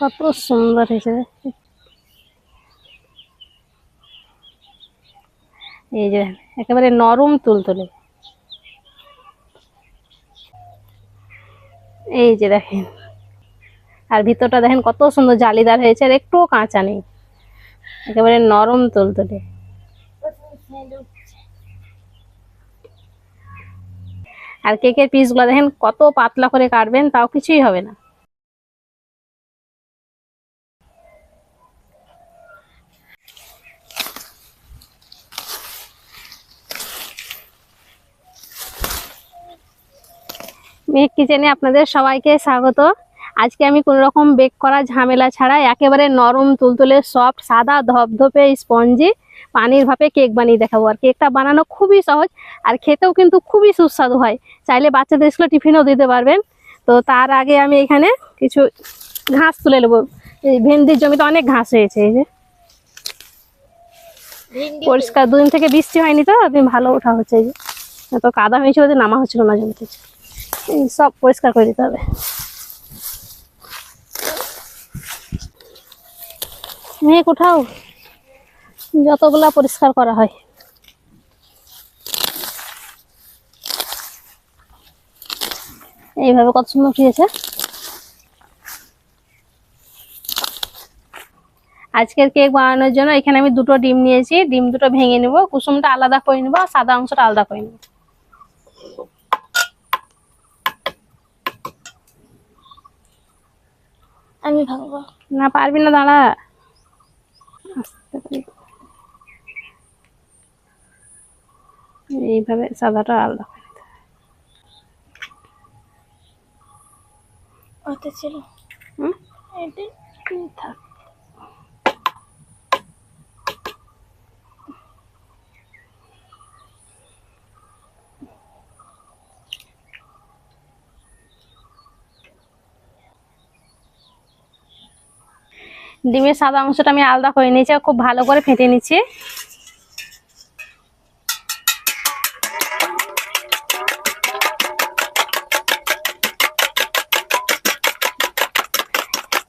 কত সুন্দর হয়েছে। এই যে, একেবারে নরম তুলতুলে এই যে দেখেন। আর ভিতরটা দেখেন কত সুন্দর জালিদার হয়েছে, আর একটুও কাঁচা নেই। একেবারে নরম তুলতুলে আর কেকের পিসগুলো দেখেন কত পাতলা করে কাটবেন, তাও কিছুই হবে না। মেঘ কিচেনে আপনাদের সবাইকে স্বাগত। আজকে আমি কোনো রকম বেক করা ঝামেলা ছাড়া একেবারে নরম তুলতুলে সফট সাদা ধপধপে স্পঞ্জি পানির ভাপে কেক বানিয়ে দেখাবো। আর কেকটা বানানো খুবই সহজ আর খেতেও কিন্তু খুবই সুস্বাদু হয়। চাইলে বাচ্চাদের স্কুলে টিফিনও দিতে পারবেন। তো তার আগে আমি এখানে কিছু ঘাস তুলে নেব। এই ভেন্ডির জমিতে অনেক ঘাস হয়েছে এই যে। পরিষ্কার দুদিন থেকে বৃষ্টি হয়নি তো ভালো ওঠা হচ্ছে এই যে। তো কাদা হয়েছিল যে নামা হচ্ছিল না জমি থেকে এই সব পরিষ্কার করে দিতে হবে। মেঘ উঠাও যতগুলা পরিষ্কার করা হয়। এইভাবে কত সুন্দর উঠিয়েছে আজকের কেক বানানোর জন্য এখানে আমি দুটো ডিম নিয়েছি। ডিম দুটো ভেঙে নেব, কুসুমটা আলাদা করে নেব সাদা অংশটা আলাদা করে নেব। আমি ভাঙবো না পারবি না দাঁড়া আস্তে করে। এইভাবে সাদাটা আলাদা করে ছিল হুম? এটাই থাক। ডিমের সাদা অংশটা আমি আলাদা করে নিয়েছি, খুব ভালো করে ফেটে নিচ্ছি।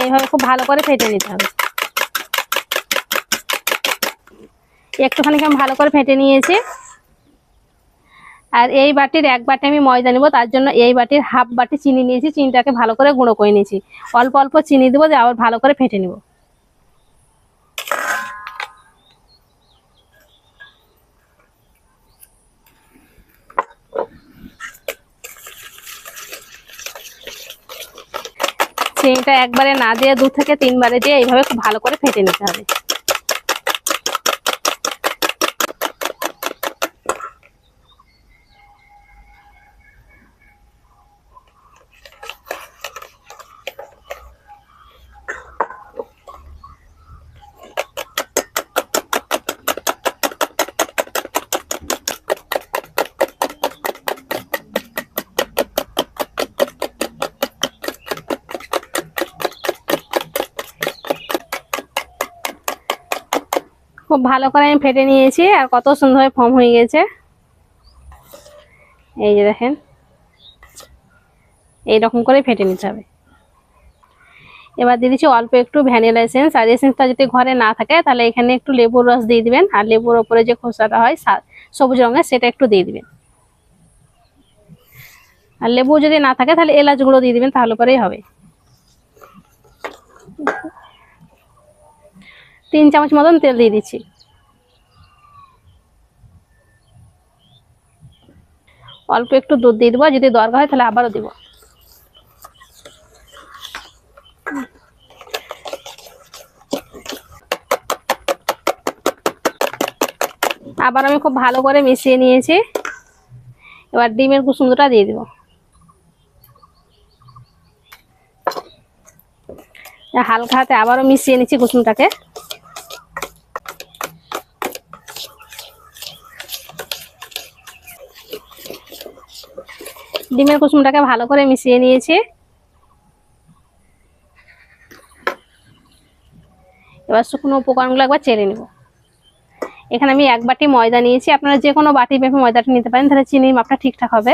এইভাবে খুব ভালো করে ফেটে নিতে হবে। একটুখানি আমি ভালো করে ফেটে নিয়েছি। আর এই বাটির এক বাটি আমি ময়দা নেব, তার জন্য এই বাটির হাফ বাটি চিনি নিয়েছি, চিনিটাকে ভালো করে গুঁড়ো করে নিয়েছি। অল্প অল্প চিনি দেবো, দিয়ে আবার ভালো করে ফেটে নিব। চিনিটা একবারে না দিয়ে দু থেকে তিনবারে দিয়ে এইভাবে খুব ভালো করে ফেটে নিতে হবে। খুব ভালো করে আমি ফেটে নিয়েছি আর কত সুন্দরভাবে ফর্ম হয়ে গেছে। এই যে দেখেন, এইরকম করে ফেটে নিতে হবে। এবার দিয়ে দিচ্ছি অল্প একটু ভ্যানিলা এসেন্স। আর এসেন্সটা যদি ঘরে না থাকে, তাহলে এখানে একটু লেবুর রস দিয়ে দিবেন। আর লেবুর ওপরে যে খোসাটা হয় সবুজ রঙের, সেটা একটু দিয়ে দিবেন। আর লেবু যদি না থাকে, তাহলে এলাচ গুঁড়ো দিয়ে দিবেন, তাহলে পরেই হবে। তিন চামচ মতন তেল দিয়ে দিচ্ছি। অল্প একটু দুধ দিয়ে দেবো যদি দরকার হয় তাহলে আবারও দিব। আবার আমি খুব ভালো করে মিশিয়ে নিয়েছি। এবার ডিমের কুসুমটা দিয়ে দিব। হালকা হাতে আবারও মিশিয়ে নিচ্ছি কুসুমটাকে। ডিমের কুসুমটাকে ভালো করে মিশিয়ে নিয়েছি। এবার শুকনো উপকরণগুলো একবার চেড়ে নেব। এখানে আমি এক বাটি ময়দা নিয়েছি। আপনারা যে কোনো বাটি মেপে ময়দাটা নিতে পারেন, তাহলে চিনির মাপটা ঠিকঠাক হবে।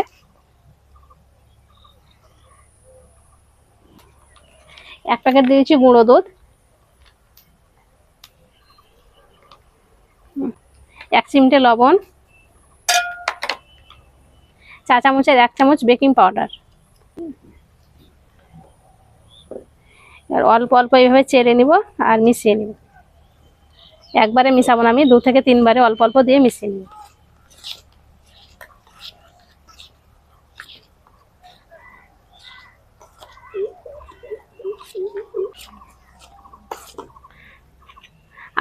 এক প্যাকেট দিয়েছি গুঁড়ো দুধ। এক চিমটে লবণ। চা চামচের এক চামচ বেকিং পাউডার। আর অল্প অল্প এইভাবে চেড়ে নিব আর মিশিয়ে নিব। একবারে মিশাবো না আমি, দু থেকে তিনবারে অল্প অল্প দিয়ে মিশিয়ে নিব।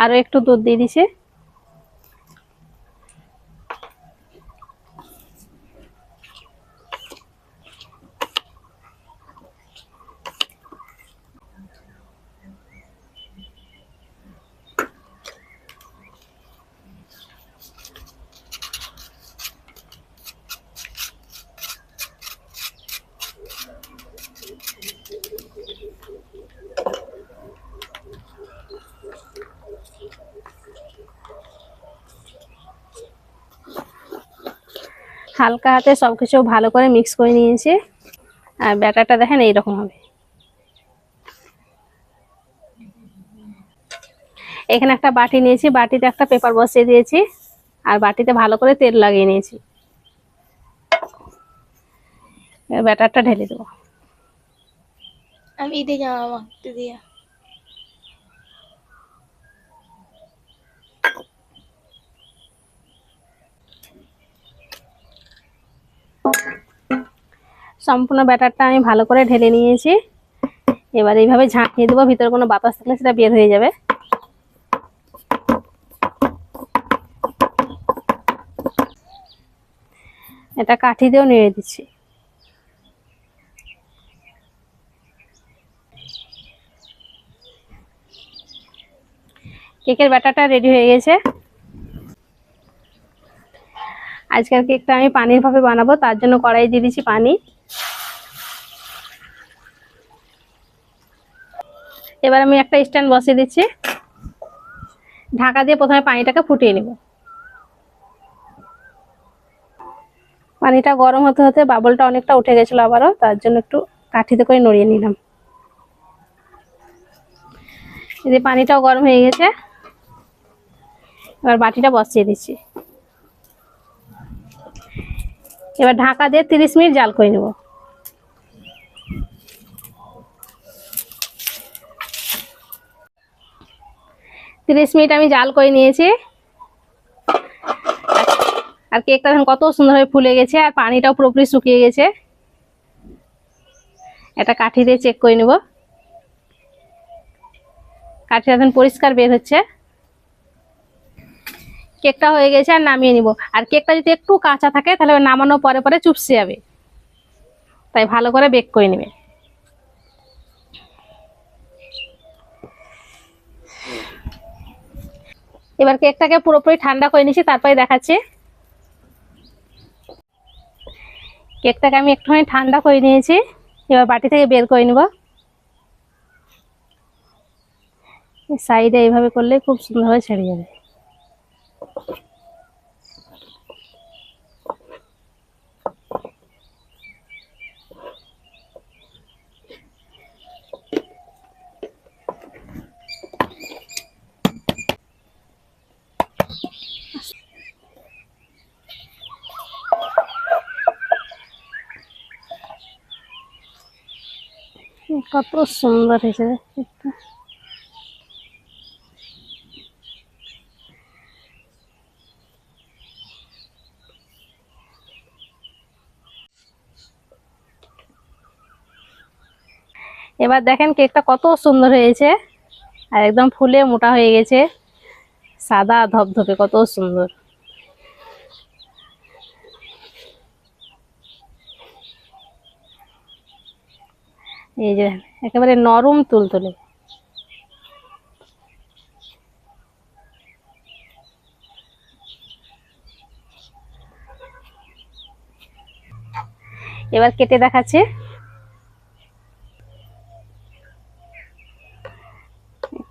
আরও একটু দুধ দিয়ে দিছে। হালকা হাতে সব কিছু ভালো করে মিক্স করে নিয়েছি। আর ব্যাটারটা দেখেন এইরকম হবে। এখানে একটা বাটি নিয়েছি, বাটিতে একটা পেপার বসিয়ে দিয়েছি, আর বাটিতে ভালো করে তেল লাগিয়ে নিয়েছি। ব্যাটারটা ঢেলে দেবো। আমি জামা মাখতে দিয়া। সম্পূর্ণ ব্যাটারটা আমি ভালো করে ঢেলে নিয়েছি। এবার এইভাবে ঝাঁকিয়ে দেবো, ভিতরে কোনো বাতাস থাকলে সেটা বের হয়ে যাবে। এটা কাঠি দিয়েও নেড়ে দিচ্ছি। কেকের ব্যাটারটা রেডি হয়ে গেছে। আজকের কেকটা আমি পানির ভাবে বানাবো, তার জন্য কড়াই দিয়ে দিচ্ছি পানি। এবার আমি একটা স্ট্যান্ড বসিয়ে দিচ্ছি। ঢাকা দিয়ে প্রথমে পানিটাকে ফুটিয়ে নেব। পানিটা গরম হতে হতে বাবলটা অনেকটা উঠে গেছিল আবারও, তার জন্য একটু কাঠিতে করে নড়িয়ে নিলাম। এই যে পানিটাও গরম হয়ে গেছে, এবার বাটিটা বসিয়ে দিচ্ছি। এবার ঢাকা দিয়ে তিরিশ মিনিট জাল করে নেব। তিরিশ মিনিট আমি জাল করে নিয়েছি। আর কেকটা দেখুন কত সুন্দরভাবে ফুলে গেছে, আর পানিটাও পুরোপুরি শুকিয়ে গেছে। এটা কাঠি দিয়ে চেক করে নেব। কাঠিটা এখন পরিষ্কার বের হচ্ছে। কেকটা হয়ে গেছে আর নামিয়ে নিব। আর কেকটা যদি একটু কাঁচা থাকে, তাহলে নামানোর পরে পরে চুপসে যাবে। তাই ভালো করে বেক করে নেবে। এবার কেকটাকে পুরোপুরি ঠান্ডা করে নিয়েছি তারপরে দেখাচ্ছি। কেকটাকে আমি একটুখানি ঠান্ডা করে নিয়েছি, এবার বাটি থেকে বের করে নিব। সাইডে এইভাবে করলে খুব সুন্দরভাবে ছেড়ে যাবে। কত সুন্দর হয়েছে এবার দেখেন কেকটা কত সুন্দর হয়েছে। আর একদম ফুলে মোটা হয়ে গেছে। সাদা ধপধপে কত সুন্দর। এই যে, একেবারে নরম তুলতুলে এবার কেটে দেখাচ্ছে।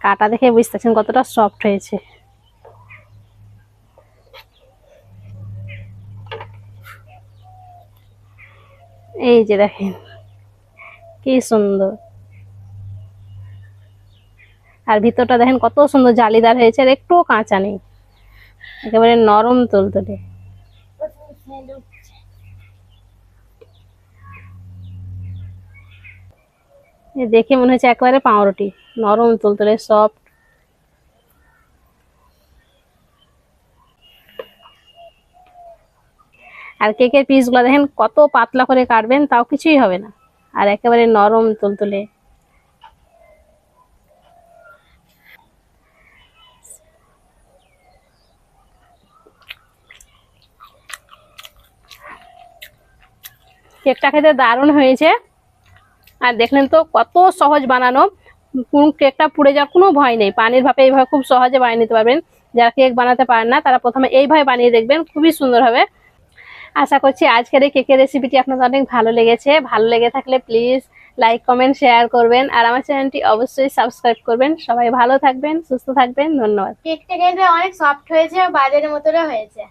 কাটা দেখে বুঝতেছেন কতটা সফট হয়েছে। এই যে দেখেন। কি সুন্দর। আর ভিতরটা দেখেন কত সুন্দর জালিদার হয়েছে, আর একটুও কাঁচা নেই। একেবারে নরম তুলতুলে। দেখে মনে হচ্ছে একেবারে পাউরুটি, নরম তুলতুলে সফট আর কেকের পিসগুলো দেখেন কত পাতলা করে কাটবেন, তাও কিছুই হবে না। আর একেবারে নরম তুলতুলে। কেকটা খেতে দারুণ হয়েছে। আর দেখলেন তো কত সহজ বানানো। কোন কেকটা পুড়ে যাওয়ার কোনো ভয় নেই। পানির ভাপে এইভাবে খুব সহজে বানিয়ে নিতে পারবেন। যারা কেক বানাতে পারেন না, তারা প্রথমে এইভাবে বানিয়ে দেখবেন। খুবই সুন্দর হবে আশা করছি আজকের এই কেকের রেসিপিটি আপনাদের অনেক ভালো লেগেছে। ভালো লেগে থাকলে প্লিজ লাইক কমেন্ট শেয়ার করবেন। আর আমার চ্যানেলটি অবশ্যই সাবস্ক্রাইব করবেন। সবাই ভালো থাকবেন, সুস্থ থাকবেন। ধন্যবাদ। কেকটা কিন্তু অনেক সফট হয়েছে বাজারের মতো হয়েছে।